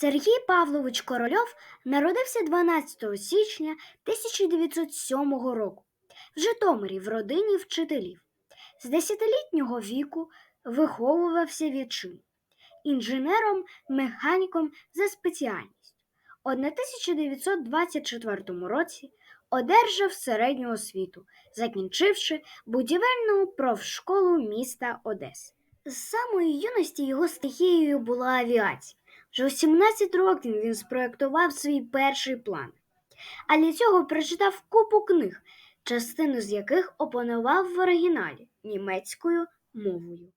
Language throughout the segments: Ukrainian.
Сергій Павлович Корольов народився 12 січня 1907 року в Житомирі в родині вчителів. З десятилітнього віку виховувався відчин інженером, механіком за спеціальністю. У 1924 році одержав середню освіту, закінчивши будівельну профшколу міста Одеси. З самої юності його стихією була авіація. Вже у 17 років він спроектував свій перший план, а для цього прочитав купу книг, частину з яких опанував в оригіналі німецькою мовою.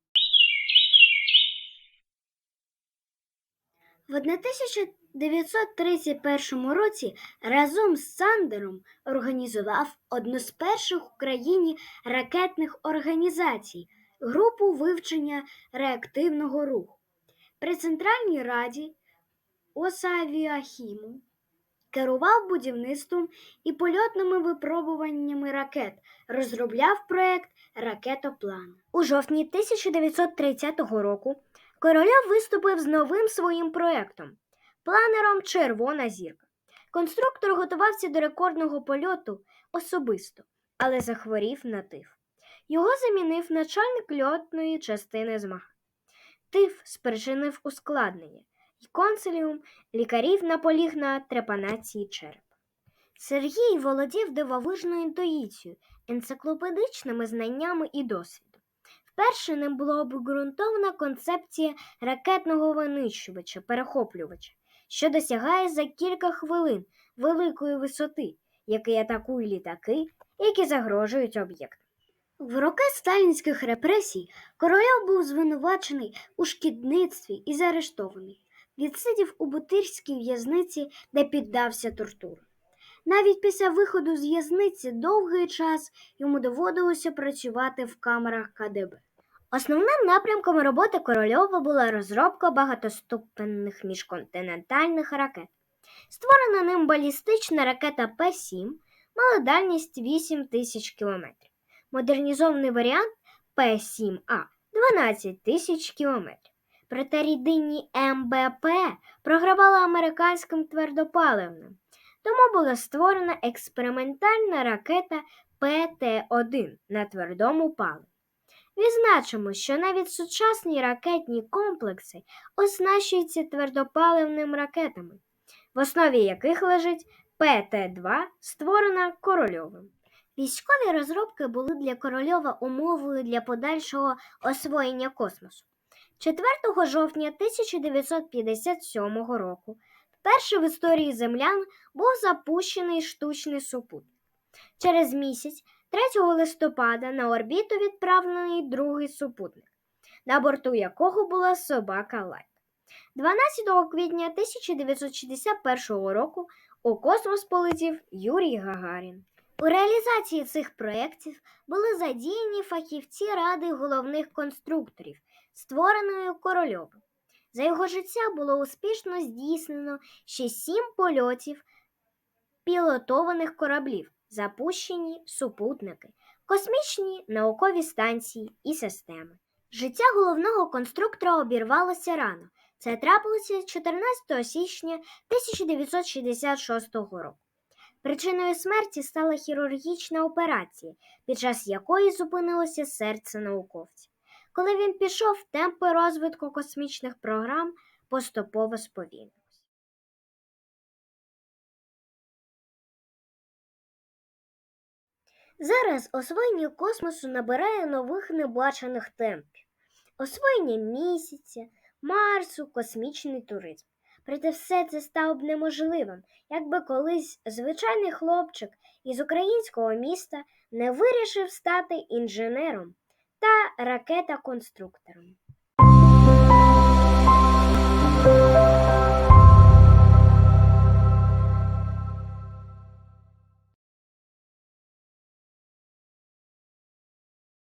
В 1931 році разом з Сандером організував одну з перших в Україні ракетних організацій групу вивчення реактивного руху. При Центральній Раді Осавіахіму керував будівництвом і польотними випробуваннями ракет, розробляв проект ракетоплан. У жовтні 1930 року Корольов виступив з новим своїм проектом планером Червона зірка. Конструктор готувався до рекордного польоту особисто, але захворів на тиф. Його замінив начальник льотної частини змагань. Тиф спричинив ускладнення, і консиліум лікарів наполіг на трепанації черепа. Сергій володів дивовижною інтуїцією, енциклопедичними знаннями і досвідом. Вперше ним була обґрунтована концепція ракетного винищувача, перехоплювача, що досягає за кілька хвилин великої висоти, який атакує літаки, які загрожують об'єктам. В роки сталінських репресій Корольов був звинувачений у шкідництві і заарештований. Відсидів у Бутирській в'язниці, де піддався тортурам. Навіть після виходу з в'язниці довгий час йому доводилося працювати в камерах КДБ. Основним напрямком роботи Корольова була розробка багатоступенних міжконтинентальних ракет. Створена ним балістична ракета П-7 мала дальність 8 тисяч кілометрів. Модернізований варіант П-7А 12 тисяч кілометрів. Проте рідині МБП програвала американським твердопаливним, тому була створена експериментальна ракета ПТ-1 на твердому паливі. Відзначимо, що навіть сучасні ракетні комплекси оснащуються твердопаливними ракетами, в основі яких лежить ПТ-2, створена Корольовим. Військові розробки були для Корольова умовою для подальшого освоєння космосу. 4 жовтня 1957 року вперше в історії землян був запущений штучний супутник. Через місяць, 3 листопада, на орбіту відправлений другий супутник, на борту якого була собака Лайк. 12 квітня 1961 року у космос полетів Юрій Гагарін. У реалізації цих проєктів були задіяні фахівці Ради головних конструкторів, створеної Корольовим. За його життя було успішно здійснено ще сім польотів пілотованих кораблів, запущені супутники, космічні наукові станції і системи. Життя головного конструктора обірвалося рано. Це трапилося 14 січня 1966 року. Причиною смерті стала хірургічна операція, під час якої зупинилося серце науковця. Коли він пішов, темпи розвитку космічних програм поступово сповільнилися. Зараз освоєння космосу набирає нових небачених темпів. Освоєння місяця, Марсу, космічний туризм. Проте все це стало б неможливим, якби колись звичайний хлопчик із українського міста не вирішив стати інженером та ракетоконструктором.